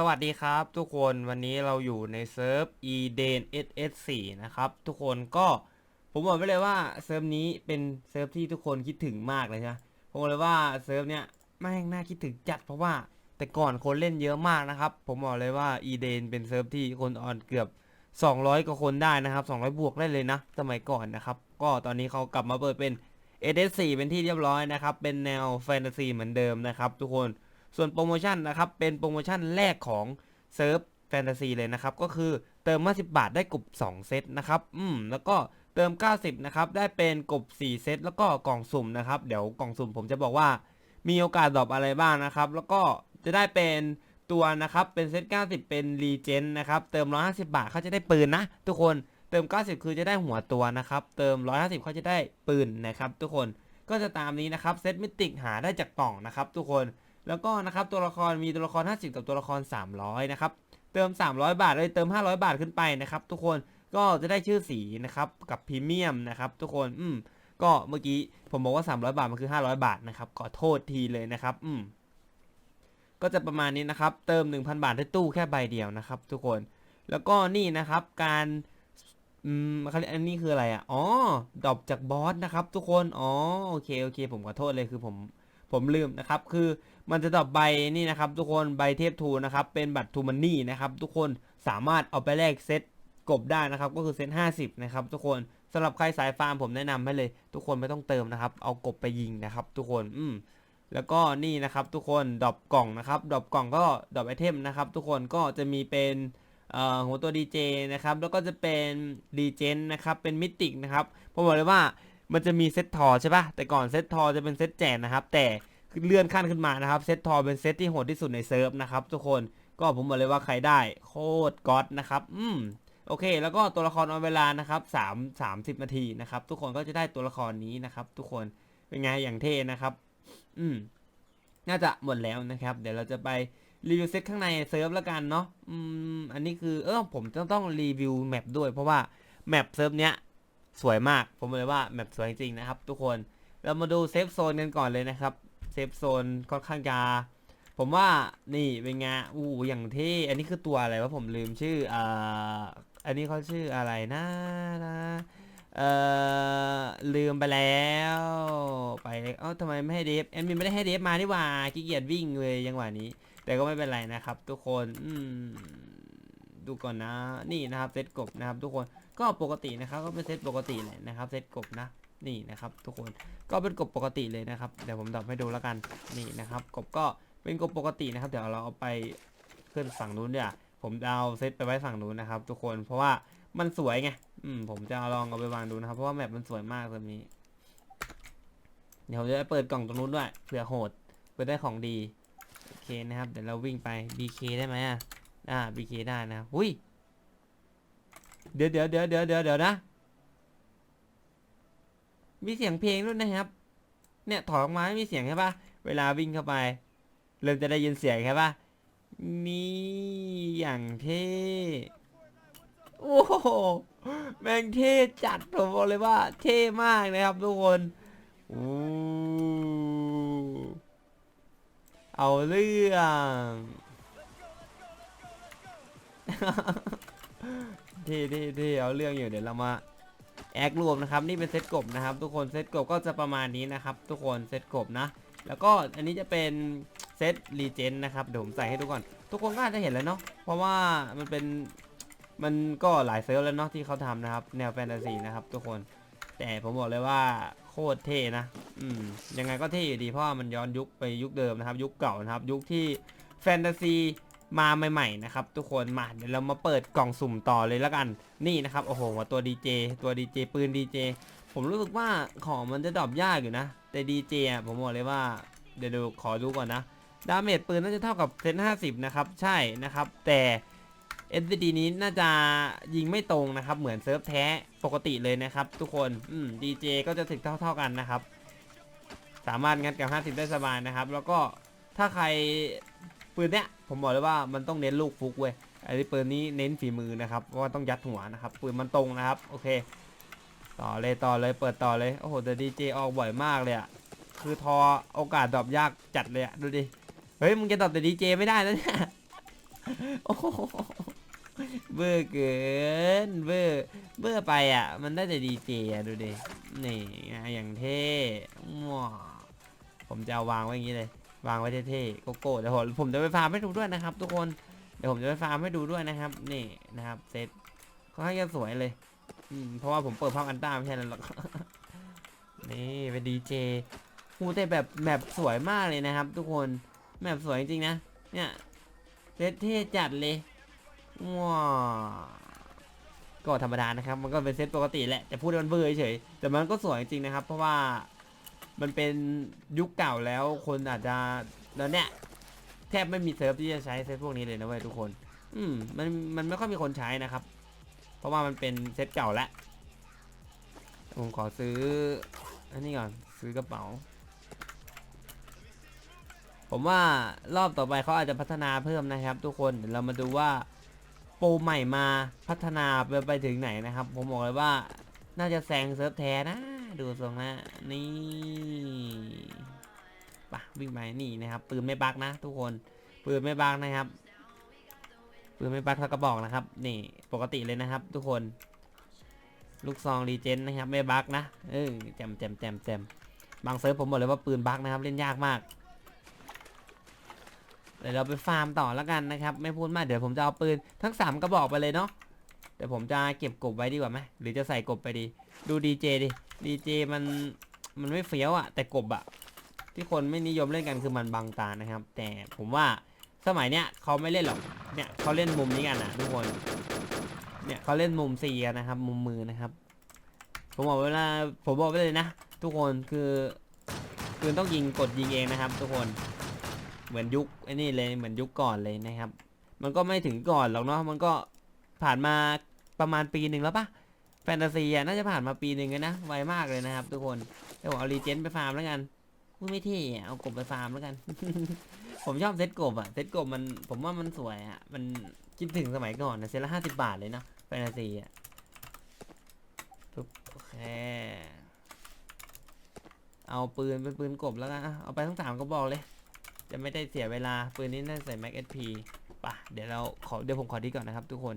สวัสดีครับทุกคนวันนี้เราอยู่ในเซิร์ฟ e d e n ss4 นะครับทุกคนก็ผมบอกไว้เลยว่าเซิร์ฟนี้เป็นเซิร์ฟที่ทุกคนคิดถึงมากเลยใช่ไหมผมบอกเลยว่าเซิร์ฟเนี้ยแม่งน่าคิดถึงจัดเพราะว่าแต่ก่อนคนเล่นเยอะมากนะครับ ผมบอกเลยว่า e d e n เป็นเซิร์ฟที่คนออนเกือบ 200กว่าคนได้นะครับ 200 บวกได้เลยนะ สมัยก่อนนะครับ ก็ตอนนี้เขากลับมาเปิดเป็น ss4 เป็นที่เรียบร้อยนะครับเป็นแนวแฟนตาซีเหมือนเดิมนะครับ ทุกคน ส่วนโปรโมชั่นนะครับเป็นโปรโมชั่นแรกของเซิร์ฟแฟนตาซีเลยนะครับ ก็คือเติม 50 บาทได้กบ2เซตนะครับอืมแล้วก็เติม 90 นะครับ ได้เป็นกบ4เซตแล้วก็กล่องสุ่มนะครับ เดี๋ยวกล่องสุ่มผมจะบอกว่า มีโอกาสดรอปอะไรบ้างนะครับ แล้วก็จะได้เป็นตัวนะครับ เป็นเซต 90 เป็นรีเจนนะครับ เติม 150 บาทเขาจะได้ปืนนะ ทุกคน เติม 90 คือจะได้หัวตัวนะครับ เติม 150เขาจะได้ปืนนะครับ ทุกคน ก็จะตามนี้นะครับ เซตมิติกหาได้จากกล่องนะครับ ทุกคน แล้วก็นะครับตัวละครมีตัวละคร 50 กับตัวละคร 300 นะครับ เติม 300 บาทเลยเติม 500 บาทขึ้นไปนะครับ ทุกคนก็จะได้ชื่อสีนะครับกับพรีเมียมนะครับทุกคนอืมก็เมื่อกี้ผมบอกว่า 300 บาทมันคือ 500 บาทนะครับขอโทษทีเลยนะครับอืมก็จะประมาณนี้นะครับ เติม 1,000 บาทได้ตู้แค่ใบเดียวนะครับ ทุกคนแล้วก็นี่นะครับการอืมเขาเรียกอันนี้คืออะไรอะอ๋อดรอปจากบอสนะครับ ทุกคนอ๋อโอเคโอเค ผมขอโทษเลยคือผมผมลืมนะครับ คือ มันจะดรอปใบนี่นะครับทุกคนใบเทพทูนะครับเป็นบัตรทูมันนี่นะครับทุกคนสามารถเอาไปแลกเซตกบได้นะครับก็คือเซต50นะครับทุกคนสำหรับใครสายฟาร์มผมแนะนำให้เลย ทุกคนไม่ต้องเติมนะครับ เอากบไปยิงนะครับ ทุกคนอืมแล้วก็นี่นะครับทุกคนดรอปกล่องนะครับดรอปกล่องก็ดรอปไอเทมนะครับ ทุกคนก็จะมีเป็นหัวตัวดีเจนะครับแล้วก็จะเป็นดีเจนนะครับเป็นมิติกนะครับผมบอกเลยว่ามันจะมีเซตทอใช่ปะแต่ก่อนเซตทอจะเป็นเซตแจกนะครับ แต่ เลื่อนขั้นขึ้นมานะครับเซตทอเป็นเซตที่โหดที่สุดในเซิร์ฟนะครับทุกคนก็ผมบอกเลยว่าใครได้โคตรก๊อตนะครับอืมโอเค แล้วก็ตัวละครออนเวลานะครับสามสามสิบนาทีนะครับ ทุกคนก็จะได้ตัวละครนี้นะครับ ทุกคนเป็นไงอย่างเท่นะครับ อืมน่าจะหมดแล้วนะครับ เดี๋ยวเราจะไปรีวิวเซตข้างในเซิร์ฟแล้วกันเนาะอืมอันนี้คือเออผมต้องต้องรีวิวแมปด้วย เพราะว่าแมปเซิร์ฟเนี้ยสวยมาก ผมบอกเลยว่าแมปสวยจริงนะครับ ทุกคนเรามาดูเซฟโซนกันก่อนเลยนะครับ ฟโซนค่อนข้างจะผมว่านี่เป็นไงอู้อย่างเท่อันนี้คือตัวอะไรวะผมลืมชื่ออ่าอันนี้เขาชื่ออะไรนะนะเอ่อลืมไปแล้วไปเอ้าทำไมไม่ให้เดฟแอดมินไม่ได้ให้เดฟมานี่หว่าขี้เกียจวิ่งเลยยังหวะนี้ แต่ก็ไม่เป็นไรนะครับ ทุกคนอืมดูก่อนนะ นี่นะครับเซตกบนะครับ ทุกคนก็ปกตินะครับ ก็เป็นเซตปกติแหละนะครับเซตกบนะ นี่นะครับทุกคนก็เป็นกบปกติเลยนะครับเดี๋ยวผมดับให้ดูแล้วกันนี่นะครับกบก็เป็นกบปกตินะครับ เดี๋ยวเราเอาไปขึ้นฝั่งนู้นเดี๋ยวผมจะเอาเซตไปไว้ฝั่งนู้นนะครับ ทุกคนเพราะว่ามันสวยไงอืมผมจะลองเอาไปวางดูนะครับ เพราะว่าแมปมันสวยมากตรงนี้ เดี๋ยวผมจะเปิดกล่องตรงนู้นด้วยเผื่อโหดเปิดได้ของดีโอเคนะครับเดี๋ยวเราวิ่งไป BK ได้ไหมอะอ่า BK ได้นะอุ้ยเดี๋ยวเดี๋ยวเดี๋ยวเดี๋ยวเดี๋ยวนะ มีเสียงเพลงด้วยนะครับ เนี่ยถอดออกมาไม่มีเสียงใช่ปะเวลาวิ่งเข้าไป เริ่มจะได้ยินเสียงใช่ปะนี่อย่างเท่โอ้โหแม่งเท่จัดผมบอกเลยว่า เท่มากนะครับทุกคนอู้เอาเรื่องเท่เท่เท่เอาเรื่องอยู่เดี๋ยวเรามา แอครวมนะครับนี่เป็นเซตกบนะครับ ทุกคนเซตกบก็จะประมาณนี้นะครับ ทุกคนเซตกบนะ แล้วก็อันนี้จะเป็นเซตรีเจนนะครับเดี๋ยวผมใส่ให้ดูก่อนทุกคนก็อาจจะเห็นแล้วเนาะเพราะว่ามันเป็นมันก็หลายเซิร์ฟแล้วเนาะที่เขาทำนะครับ แนวแฟนตาซีนะครับ ทุกคน แต่ผมบอกเลยว่าโคตรเท่นะ อืมยังไงก็เท่อยู่ดีเพราะว่ามันย้อนยุคไปยุคเดิมนะครับ ยุคเก่านะครับ ยุคที่แฟนตาซี มาใหม่ๆนะครับทุกคนมาเดี๋ยวเรามาเปิดกล่องสุ่มต่อเลยแล้วกันนี่นะครับโอ้โหตัวดีเจตัวดีเจปืนดีเจผมรู้สึกว่าของมันจะดรอปยากอยู่นะ แต่ดีเจผมบอกเลยว่าเดี๋ยวดูขอดูก่อนนะดาเมจปืนน่าจะเท่ากับเซนห้าสิบนะครับใช่นะครับ แต่ SVD นี้น่าจะยิงไม่ตรงนะครับ เหมือนเซิร์ฟแท้ปกติเลยนะครับ ทุกคนอืมดีเจก็จะถึงเท่า ๆกันนะครับ สามารถงัดกับ 50 ได้สบายนะครับ แล้วก็ถ้าใครปืนเนี้ย ผมบอกเลยว่ามันต้องเน้นลูกฟุกเว้ยไอ้ปืนนี้เน้นฝีมือนะครับเพราะว่าต้องยัดหัวนะครับปืนมันตรงนะครับโอเค ต่อเลยต่อเลยเปิดต่อเลยโอ้โหแต่ดีเจออกบ่อยมากเลยอะคือทอโอกาสดรอปยากจัดเลยอะดูดิเฮ้ยมึงจะดรอปแต่ดีเจไม่ได้นะเนี่ยโอ้โหเบอร์เกินเบอร์เบอร์ไปอะ มันได้แต่ดีเจอะดูดินี่อย่างเท่ผมจะวางไว้อย่างนี้เลย วางไว้เท่ๆโกโก้เดี๋ยวผมจะไปฟาร์มให้ดูด้วยนะครับ ทุกคนเดี๋ยวผมจะไปฟาร์มให้ดูด้วยนะครับ นี่นะครับเซตก็ให้จะสวยเลยอืมเพราะว่าผมเปิดภาพอันต้าไม่ใช่แล้วหรอกนี่เป็นดีเจหูแต่แบบแบบสวยมากเลยนะครับ ทุกคนแบบสวยจริงๆนะเนี่ยเซตเท่จัดเลยว้าวก็ธรรมดานะครับ มันก็เป็นเซตปกติแหละแต่พูดมันเบอร์เฉยแต่มันก็สวยจริงๆนะครับ เพราะว่า มันเป็นยุคเก่าแล้วคนอาจจะแล้วเนี่ยแทบไม่มีเซิร์ฟที่จะใช้เซตพวกนี้เลยนะเว้ยทุกคน อืมมันมันไม่ค่อยมีคนใช้นะครับ เพราะว่ามันเป็นเซตเก่าแล้วผมขอซื้ออันนี้ก่อนซื้อกระเป๋า ผมว่ารอบต่อไปเขาอาจจะพัฒนาเพิ่มนะครับ ทุกคนเดี๋ยวเรามาดูว่าโปรใหม่มาพัฒนาไปไปถึงไหนนะครับ ผมบอกเลยว่าน่าจะแซงเซิร์ฟแท้นะ ดูทรงนะนี่ปะวิ่งไปนี่นะครับปืนไม่บักนะทุกคนปืนไม่บักนะครับปืนไม่บักเท่ากระบอกนะครับ นี่ปกติเลยนะครับ ทุกคน ลูกซองรีเจนนะครับ ไม่บักนะเออแจมแจมแจมแจมบางเซิร์ฟผมบอกเลยว่าปืนบักนะครับ เล่นยากมากเดี๋ยวเราไปฟาร์มต่อแล้วกันนะครับ ไม่พูดมากเดี๋ยวผมจะเอาปืนทั้งสามกระบอกไปเลยเนาะเดี๋ยวผมจะเก็บกบไว้ดีกว่าไหมหรือจะใส่กบไปดี ดูดีเจดิ ดีเจมันมันไม่เฟี้ยวอะแต่กบอะที่คนไม่นิยมเล่นกันคือมันบังตานะครับ แต่ผมว่าสมัยเนี้ยเขาไม่เล่นหรอกเนี่ยเขาเล่นมุมนี้กันนะทุกคนเนี่ยเขาเล่นมุมซีกันะครับ มุมมือนะครับ ผมบอกเวลาผมบอกไว้เลยนะ ทุกคนคือคือต้องยิงกดยิงเองนะครับ ทุกคนเหมือนยุคไอ้นี่เลยเหมือนยุคก่อนเลยนะครับ มันก็ไม่ถึงก่อนหรอกเนาะมันก็ผ่านมาประมาณปีหนึ่งแล้วปะ ฟนตาซีอะน่าจะผ่านมาปีหนึ่งเลยนะ ไวมากเลยนะครับ ทุกคนเดี๋ยวผมเอารีเจนไปฟาร์มแล้วกันพูดไม่เท่เอากบไปฟาร์มแล้วกัน ผมชอบเซตกบอะเซตกบมันผมว่ามันสวยอะมันคิดถึงสมัยก่อนนะเซตละห้าสิบบาทเลยเนาะแฟนตาซีอะปุ๊บโอเคเอาปืนเป็นปืนกบแล้วกันะเอาไปทั้งสามก็บอกเลย จะไม่ได้เสียเวลาปืนนี้น่าใส่แม็กเอสพีป่ะเดี๋ยวเราขอเดี๋ยวผมขอดีก่อนนะครับทุกคน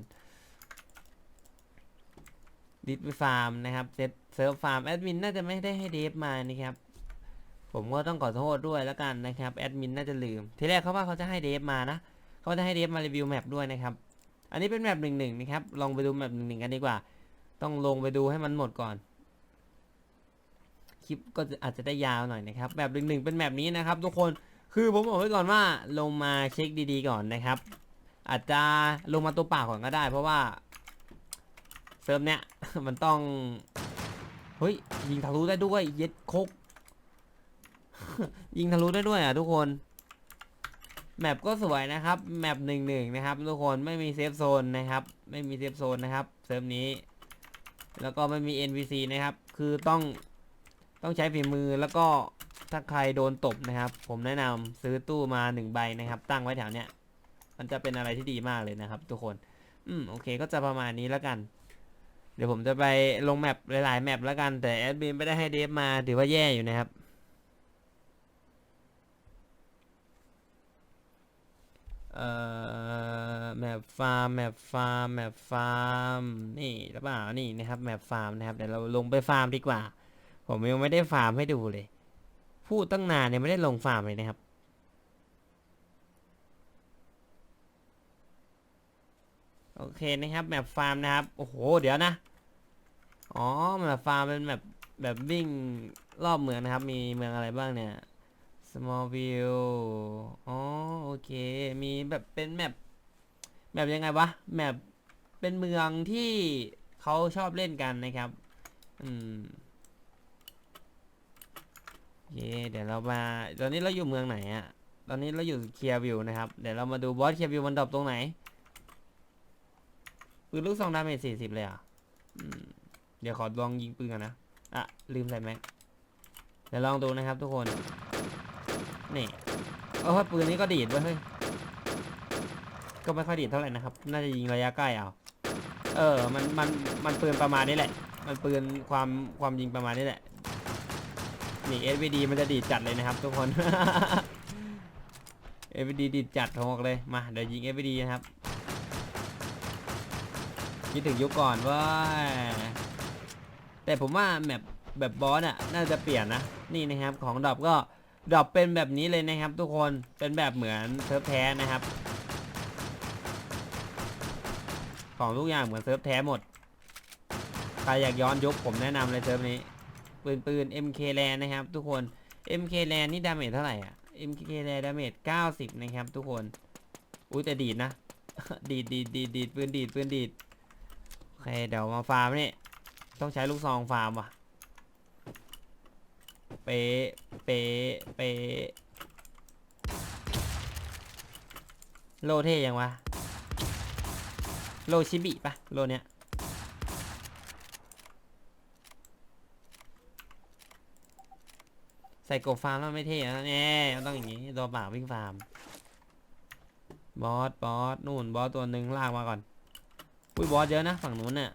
ดิสไปฟาร์มนะครับเซตเซิร์ฟฟาร์มแอดมินน่าจะไม่ได้ให้เดฟมานะครับ ผมก็ต้องขอโทษด้วยแล้วกันนะครับแอดมินน่าจะลืม ทีแรกเขาว่าเขาจะให้เดฟมานะเขาจะให้เดฟมารีวิวแมปด้วยนะครับ อันนี้เป็นแมปหนึ่งหนึ่งนะครับ ลองไปดูแมปหนึ่งหนึ่งกันดีกว่า ต้องลงไปดูให้มันหมดก่อน คลิปก็อาจจะได้ยาวหน่อยนะครับแมปหนึ่งหนึ่งเป็นแมปนี้นะครับ ทุกคน คือผมบอกไว้ก่อนว่าลงมาเช็คดีๆก่อนนะครับ อาจจะลงมาตัวเปล่าก่อนก็ได้ เพราะว่า เซิร์ฟเนี้ยมันต้อง เฮ้ย ยิงทะลุได้ด้วยเย็ดคก ยิงทะลุได้ด้วยอะทุกคน แมปก็สวยนะครับ แมปหนึ่งหนึ่งนะครับ ทุกคนไม่มีเซฟโซนนะครับ ไม่มีเซฟโซนนะครับ เซิร์ฟนี้ แล้วก็ไม่มี NPC นะครับ คือต้องต้องใช้ฝีมือแล้วก็ถ้าใครโดนตบนะครับ ผมแนะนำซื้อตู้มาหนึ่งใบนะครับ ตั้งไว้แถวเนี้ย มันจะเป็นอะไรที่ดีมากเลยนะครับ ทุกคน อืมโอเค ก็จะประมาณนี้แล้วกัน เดี๋ยวผมจะไปลงแมปหลายๆแมปแล้วกันแต่แอดมินไม่ได้ให้เดฟมาถือว่าแย่อยู่นะครับ เอ่อแมปฟาร์มแมปฟาร์มแมปฟาร์มนี่หรือเปล่านี่นะครับแมปฟาร์มนะครับเดี๋ยวเราลงไปฟาร์มดีกว่า ผมยังไม่ได้ฟาร์มให้ดูเลย พูดตั้งนานเนี่ยไม่ได้ลงฟาร์มเลยนะครับ โอเคนะครับแมปฟาร์มนะครับ โอ้โห เดี๋ยวนะ อ๋อแมปฟาร์มเป็นแบบแบบวิ่งรอบเมืองนะครับ มีเมืองอะไรบ้างเนี่ย Smallville อ๋อโอเค มีแบบเป็นแมปแมปยังไงวะ แมปเป็นเมืองที่เขาชอบเล่นกันนะครับ อืมโอเคเดี๋ยวเรามา ตอนนี้เราอยู่เมืองไหนอะตอนนี้เราอยู่เคียร์วิวนะครับ เดี๋ยวเรามาดูบอสเคียร์วิวมันดรอปตรงไหน ปืนลูกซองดาเมจสี่สิบเลยอะอเดี๋ยวขอลองยิงปืนกันนะ อะ ลืมใส่แม็กเดี๋ยวลองดูนะครับทุกคน นี่โอ้ยปืนนี้ก็ดีดเว้ยเฮ้ย ก็ไม่ค่อยดีดเท่าไหร่นะครับ น่าจะยิงระยะใกล้เอา เออ มัน มัน มันปืนประมาณนี้แหละ มันปืนความ ความยิงประมาณนี้แหละ นี่ SVD มันจะดีดจัดเลยนะครับ ทุกคนเอฟดีดิดจัดผมบอกเลย มา เดี๋ยวยิงเอฟดีนะครับ คิดถึงยุคก่อนว่า แต่ผมว่าแบบแบบบอสอะน่าจะเปลี่ยนนะ นี่นะครับของดรอปก็ดรอปเป็นแบบนี้เลยนะครับ ทุกคนเป็นแบบเหมือนเซิร์ฟแท้นะครับ ของทุกอย่างเหมือนเซิร์ฟแท้หมดใครอยากย้อนยุคผมแนะนำเลยเซิร์ฟนี้ ปืนปืน MK Land นะครับ ทุกคน MK Land นี่ดาเมจเท่าไหร่อะ MK Land ดาเมจ90 นะครับ ทุกคน อุ้ยแต่ดีดนะ ดีดดีดดีดดีดปืนดีดปืนดีด เคเดี๋ยวมาฟาร์มนี่ ต้องใช้ลูกซองฟาร์มว่ะ เป๊ะ เป๊ะ เป๊ะ โลเท่ยังวะ โลชิบิปะโลเนี้ย ใส่กบฟาร์มแล้วไม่เท่นะเนี่ยต้องอย่างนี้ตัวเปล่าวิ่งฟาร์ม บอส บอส นู่นบอสตัวหนึ่งลากมาก่อน อุ้ยบอสเยอะนะฝั่งนู้นเนี่ย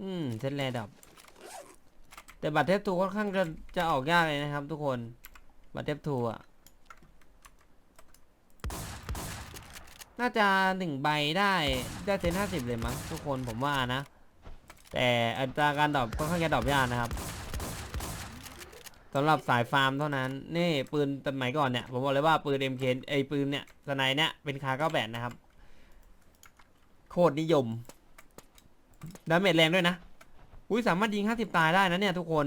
อืมเซตแรดับ แต่บัตรเทปทูค่อนข้างจะจะออกยากเลยนะครับทุกคน บัตรเทปทูอะ น่าจะหนึ่งใบได้ได้เซนห้าสิบเลยมั้งทุกคนผมว่านะ แต่อัตราการดรอปค่อนข้างจะดรอปยากนะครับสำหรับสายฟาร์มเท่านั้น นี่ปืนสมัยก่อนเนี่ยผมบอกเลยว่าปืน MK ไอปืนเนี่ยสไนเนี่ยเป็นคาเก้าแปดนะครับ โคตรนิยมดาเมจแรงด้วยนะอุ้ยสามารถยิง 50 ตายได้นะเนี่ยทุกคน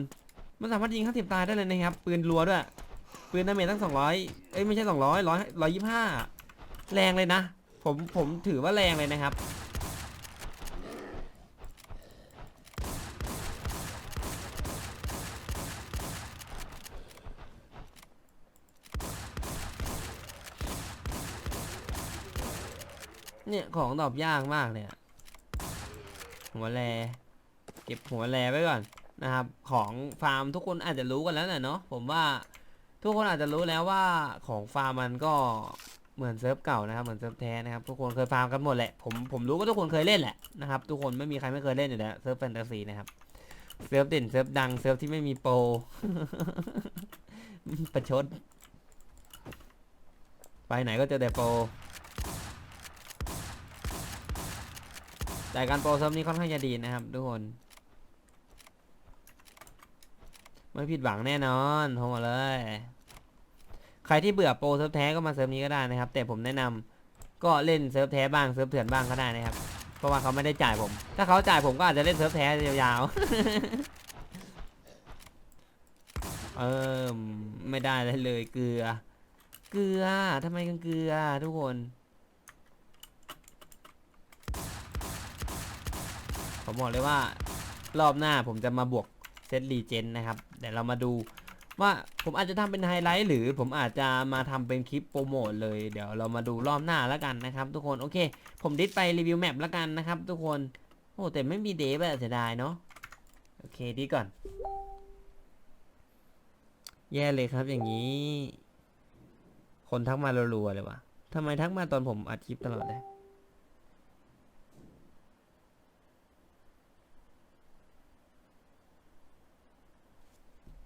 มันสามารถยิง 50 ตายได้เลยนะครับ ปืนรัวด้วย ปืนดาเมจตั้ง 200 เอ้ยไม่ใช่ 200 100 125 แรงเลยนะ ผมผมถือว่าแรงเลยนะครับ เนี่ยของตอบยากมากเลยหัวแรเก็บหัวแรไว้ก่อนนะครับ ของฟาร์มทุกคนอาจจะรู้กันแล้วนะเนาะผมว่าทุกคนอาจจะรู้แล้วว่าของฟาร์มมันก็เหมือนเซิร์ฟเก่านะครับเหมือนเซิร์ฟแท้นะครับทุกคนเคยฟาร์มกันหมดแหละผมผมรู้ว่าทุกคนเคยเล่นแหละนะครับทุกคนไม่มีใครไม่เคยเล่นอยู่แล้วเซิร์ฟแฟนตาซีนะครับเซิร์ฟเด่นเซิร์ฟดังเซิร์ฟที่ไม่มีโปรประชดไปไหนก็เจอแต่โปร แต่การโปรเซิร์ฟนี้ค่อนข้างจะดีนะครับทุกคน ไม่ผิดหวังแน่นอนโทรมาเลย ใครที่เบื่อโปรเซิร์ฟแท้ก็มาเซิร์ฟนี้ก็ได้นะครับ แต่ผมแนะนำก็เล่นเซิร์ฟแท้บ้างเซิร์ฟเถื่อนบ้างก็ได้นะครับ เพราะว่าเขาไม่ได้จ่ายผม ถ้าเขาจ่ายผมก็อาจจะเล่นเซิร์ฟแท้ยาวๆ เออไม่ได้เลยเลยเกลือ เกลือทำไมกันเกลือทุกคน ผมบอกเลยว่ารอบหน้าผมจะมาบวกเซตรีเจนนะครับเดี๋ยวเรามาดูว่าผมอาจจะทำเป็นไฮไลท์หรือผมอาจจะมาทำเป็นคลิปโปรโมทเลยเดี๋ยวเรามาดูรอบหน้าแล้วกันนะครับทุกคนโอเค ผมดิสไปรีวิวแมปแล้วกันนะครับทุกคนโอ้แต่ไม่มีเดฟอะเสียดายเนาะโอเคดีก่อน แย่เลยครับอย่างนี้ คนทักมารัวๆเลยวะทำไมทักมาตอนผมอัดคลิปตลอดเลย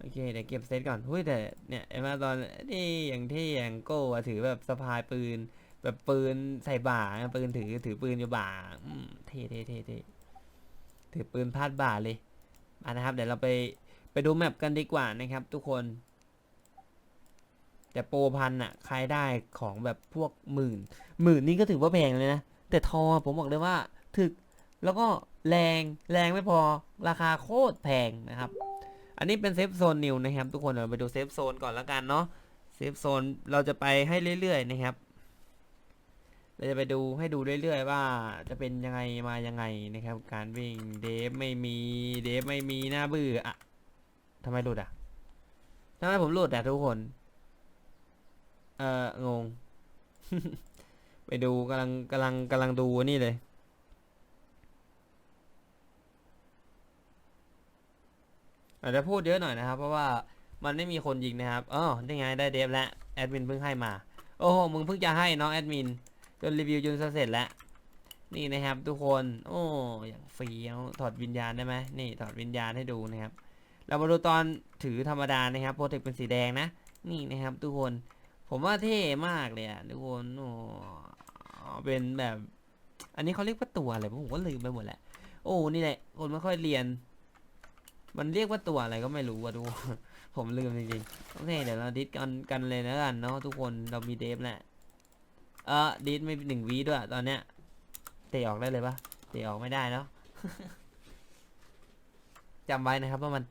โอเคเดี๋ยวเก็บเซตก่อนหุ้ยแต่เนี่ยไอ้มาตอนนี่อย่างที่อย่างโก้อะถือแบบสะพายปืน แบบปืนใส่บ่าปืนถือถือปืนอยู่บ่าอืมเท่เท่เท่เท่ถือปืนพาดบ่าเลยมานะครับ เดี๋ยวเราไปไปดูแมปกันดีกว่านะครับ ทุกคน แต่โปรพันอะใครได้ของแบบพวกหมื่น หมื่นนี่ก็ถือว่าแพงเลยนะ แต่ทอผมบอกเลยว่าถึกแล้วก็แรงแรงไม่พอราคาโคตรแพงนะครับ อันนี้เป็นเซฟโซนนิวนะครับ ทุกคนเราไปดูเซฟโซนก่อนแล้วกันเนาะเซฟโซนเราจะไปให้เรื่อยๆนะครับ เราจะไปดูให้ดูเรื่อยๆว่าจะเป็นยังไงมายังไงนะครับ การวิ่งเดฟไม่มีเดฟไม่มีหน้าเบื่ออะทำไมหลุดอะทำไมผมหลุดอะทุกคน เอองง ไปดูกำลังกำลังกำลังดูนี่เลย อาจจะพูดเยอะหน่อยนะครับ เพราะว่ามันไม่มีคนยิงนะครับอ๋อได้ไงได้เดฟแล้วแอดมินเพิ่งให้มา โอ้โห มึงเพิ่งจะให้น้องแอดมินจนรีวิวจนเสร็จแล้ว นี่นะครับทุกคน โอ้อย่างเฟี้วถอดวิญญาณได้ไหมนี่ถอดวิญญาณให้ดูนะครับ เรามาดูตอนถือธรรมดานะครับโปรเทคเป็นสีแดงนะ นี่นะครับทุกคน ผมว่าเท่มากเลยอะทุกคน โอ้ เป็นแบบ อันนี้เขาเรียกว่าตัวอะไรผมก็ลืมไปหมดแหละโอ้ นี่แหละ คนไม่ค่อยเรียน มันเรียกว่าตัวอะไรก็ไม่รู้อะทุกคนผมลืมจริงๆโอเคเดี๋ยวเราดิสกันกันเลยนะกันเนาะทุกคนเรามีเดฟแหละเออดิสไม่หนึ่งวีด้วยตอนเนี้ยเตะออกได้เลยปะเตะออกไม่ได้เนาะจำไว้นะครับว่ามัน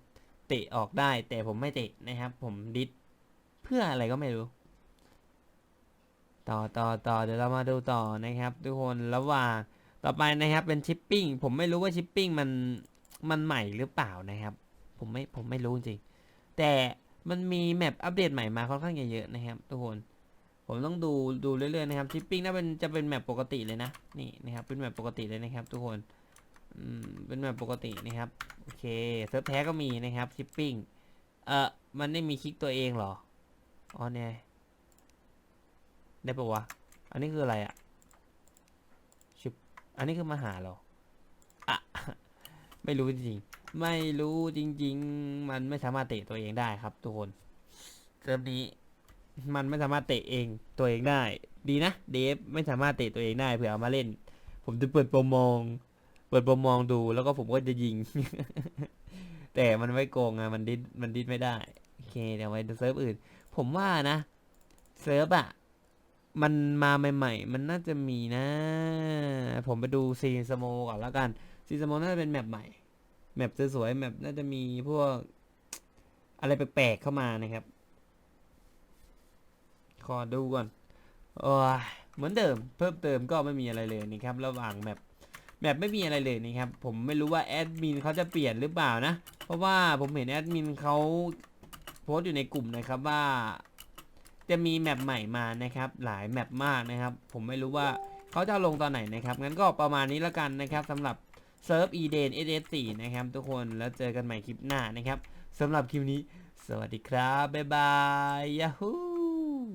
เตะออกได้ แต่ผมไม่เตะนะครับ ผมดิสเพื่ออะไรก็ไม่รู้ ต่อต่อต่อเดี๋ยวเรามาดูต่อนะครับ ทุกคนระหว่างต่อไปนะครับเป็นชิปปิ้งผมไม่รู้ว่าชิปปิ้งมัน มันใหม่หรือเปล่านะครับ ผมไม่ผมไม่รู้จริง แต่มันมีแมปอัปเดตใหม่มาค่อนข้างเยอะๆนะครับ ทุกคน ผมต้องดูดูเรื่อยๆนะครับชิปปิ้งน่าเป็นจะเป็นแมปปกติเลยนะนี่นะครับ เป็นแมปปกติเลยนะครับ ทุกคนอืมเป็นแมปปกตินะครับโอเคเซิร์ฟแท้ก็มีนะครับชิปปิ้งเออมันไม่มีคลิกตัวเองเหรออ๋อเนี่ยได้ปะวะอันนี้คืออะไรอะชิปอันนี้คือมาหาเหรออะ ไม่รู้จริงๆ ไม่รู้จริง ๆ มันไม่สามารถเตะตัวเองได้ครับ ทุกคนเซิร์ฟนี้ มันไม่สามารถเตะเองตัวเองได้ ดีนะเดฟไม่สามารถเตะตัวเองได้เผื่อเอามาเล่น ผมจะเปิดโปรมอง เปิดโปรมองดูแล้วก็ผมก็จะยิง แต่มันไม่โกงอะมันดิดมันดิดไม่ได้โอเคเดี๋ยวไปเซิร์ฟอื่น ผมว่านะเซิร์ฟอะมันมาใหม่ ๆ มันน่าจะมีนะ ผมไปดูซีนสโมก่อนแล้วกัน ซีซามอนน่าจะเป็นแมปใหม่ แมปสวยๆแมปน่าจะมีพวกอะไรแปลกๆเข้ามานะครับ ขอดูก่อนโอ้เหมือนเดิม เพิ่มเติมก็ไม่มีอะไรเลยนี่ครับ ระหว่างแมปแมปไม่มีอะไรเลยนี่ครับ ผมไม่รู้ว่าแอดมินเขาจะเปลี่ยนหรือเปล่านะ เพราะว่าผมเห็นแอดมินเขาโพสต์อยู่ในกลุ่มนะครับว่า จะมีแมปใหม่มานะครับ หลายแมปมากนะครับ ผมไม่รู้ว่าเขาจะลงตอนไหนนะครับ งั้นก็ประมาณนี้แล้วกันนะครับสำหรับ เซิร์ฟ e d n SS4 นะครับทุกคนแล้วเจอกันใหม่คลิปหน้านะครับสำหรับคลิปนี้ สวัสดีครับ บ๊ายบายยาฮู